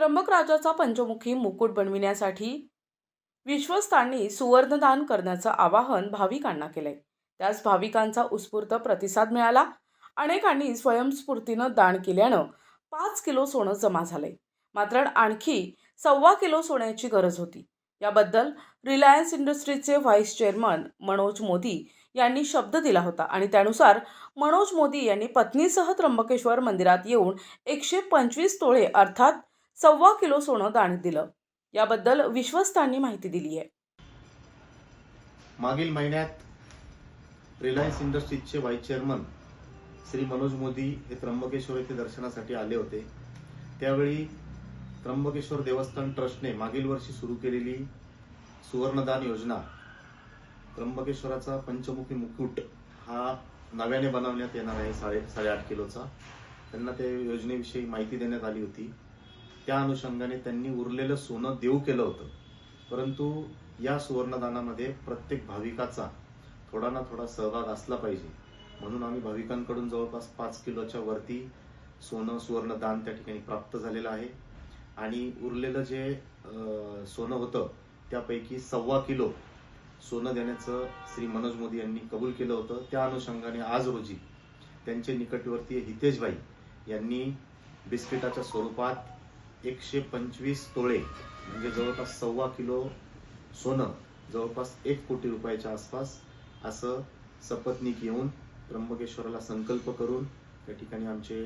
त्र्यंबकराजाचा पंचमुखी मुकुट बनविण्यासाठी विश्वस्तांनी सुवर्णदान करण्याचं आवाहन भाविकांना केलंय. त्यास भाविकांचा उत्स्फूर्त प्रतिसाद मिळाला. अनेकांनी स्वयंस्फूर्तीनं दान केल्यानं पाच किलो सोनं जमा झालंय. मात्र आणखी सव्वा किलो सोन्याची गरज होती. याबद्दल रिलायन्स इंडस्ट्रीजचे व्हाईस चेअरमन मनोज मोदी यांनी शब्द दिला होता आणि त्यानुसार मनोज मोदी यांनी पत्नीसह त्र्यंबकेश्वर मंदिरात येऊन एकशे पंचवीस तोळे अर्थात सव्वा किलो सोनं दान दिलं. याबद्दल विश्वस्तांनी माहिती दिली आहे. मागील महिन्यात रिलायन्स इंडस्ट्रीजचे व्हाईस चेअरमन श्री मनोज मोदी हे त्र्यंबकेश्वर येथे दर्शनासाठी आले होते. त्यावेळी त्र्यंबकेश्वर देवस्थान ट्रस्टने मागील वर्षी सुरू केलेली सुवर्णदान योजना त्र्यंबकेश्वराचा पंचमुखी मुकुट हा नव्याने बनवण्यात येणार आहे साडे साडेआठ किलोचा. त्यांना त्या योजनेविषयी माहिती देण्यात आली होती. त्या अनुषंगाने त्यांनी उरलेलं सोनं देऊ केलं होतं. परंतु या सुवर्णदानामध्ये प्रत्येक भाविकाचा थोडा ना थोडा सहभाग असला पाहिजे. म्हणून आम्ही भाविकांकडून जवळपास पाच किलोच्या वरती सोनं सुवर्णदान त्या ठिकाणी प्राप्त झालेलं आहे. आणि उरलेलं जे सोनं होतं त्यापैकी सव्वा किलो सोनं देण्याचं श्री मनोज मोदी यांनी कबूल केलं होतं. त्या अनुषंगाने आज रोजी त्यांचे निकटवर्तीय हितेशभाई यांनी बिस्किटाच्या स्वरूपात एकशे पंचवीस तोळे म्हणजे जवळपास सव्वा किलो सोनं जवळपास एक कोटी रुपयाच्या आसपास असं सपत्नीक येऊन त्र्यंबकेश्वराला संकल्प करून त्या ठिकाणी आमचे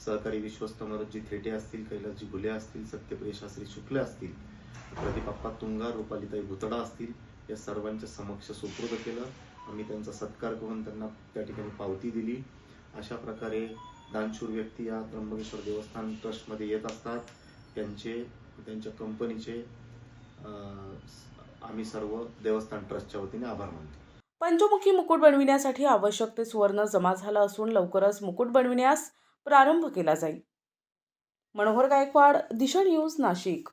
सहकारी विश्वस्त मनोजी थेटे असतील कैलासजी भुले असतील सत्यप्रिय शास्त्री शुक्ल असतील प्रदीप तुंगार रुपालिताई भुतडा असतील या सर्वांच्या समक्ष सुपूर्द केलं. आम्ही त्यांचा सत्कार करून त्यांना त्या ठिकाणी पावती दिली. अशा प्रकारे दानशूर व्यक्ती या त्र्यंबकेश्वर देवस्थान ट्रस्टमध्ये येत असतात. त्यांचे त्यांच्या कंपनीचे आम्ही सर्व देवस्थान ट्रस्टच्या वतीने आभार मानतो. पंचमुखी मुकुट बनविण्यासाठी आवश्यक ते सुवर्ण जमा झालं असून लवकरच मुकुट बनविण्यास प्रारंभ केला जाईल. मनोहर गायकवाड दिशा न्यूज नाशिक.